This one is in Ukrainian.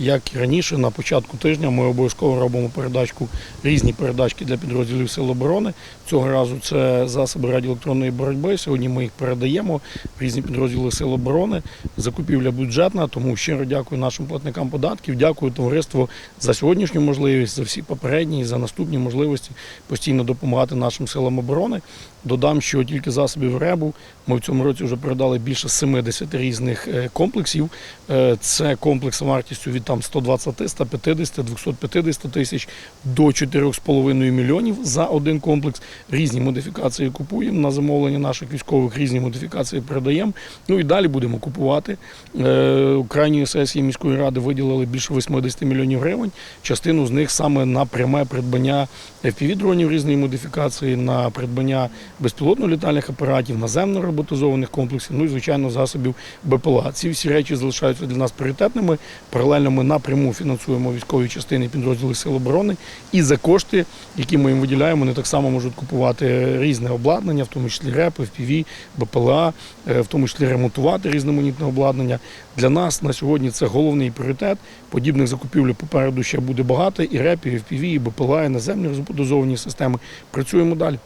як і раніше, на початку тижня ми обов'язково робимо передачку, різні передачки для підрозділів Сил оборони. Цього разу це засоби радіоелектронної боротьби. Сьогодні ми їх передаємо в різні підрозділи Сил оборони. Закупівля бюджетна, тому щиро дякую нашим платникам податків. Дякую товариству за сьогоднішню можливість, за всі попередні за наступні можливості постійно допомагати нашим силам оборони. Додам, що тільки засобів РЕБу ми в цьому році вже передали більше 70 різних е, комплексів. Е, Це комплекс вартістю від там 120, 150, 250 тисяч до 4,5 мільйонів за один комплекс. Різні модифікації купуємо на замовлення наших військових, різні модифікації передаємо. Ну і далі будемо купувати. Е, У крайньої сесії міської ради виділили більше 80 мільйонів гривень. Частину з них саме на пряме придбання FPV-дронів різної модифікації, на придбання безпілотно-літальних апаратів, наземно роботизованих комплексів, ну і звичайно засобів БПЛА. Ці всі речі залишаються для нас пріоритетними. Паралельно ми напряму фінансуємо військові частини підрозділи Сил оборони. І за кошти, які ми їм виділяємо, вони так само можуть купувати різне обладнання, в тому числі РЕП, FPV, БПЛА, е, в тому числі ремонтувати різноманітне обладнання. Для нас на сьогодні це головний пріоритет. Подібних закупівель попереду ще буде багато. І РЕП, і FPV, і БПЛА, і наземні роботизовані системи. Працюємо далі.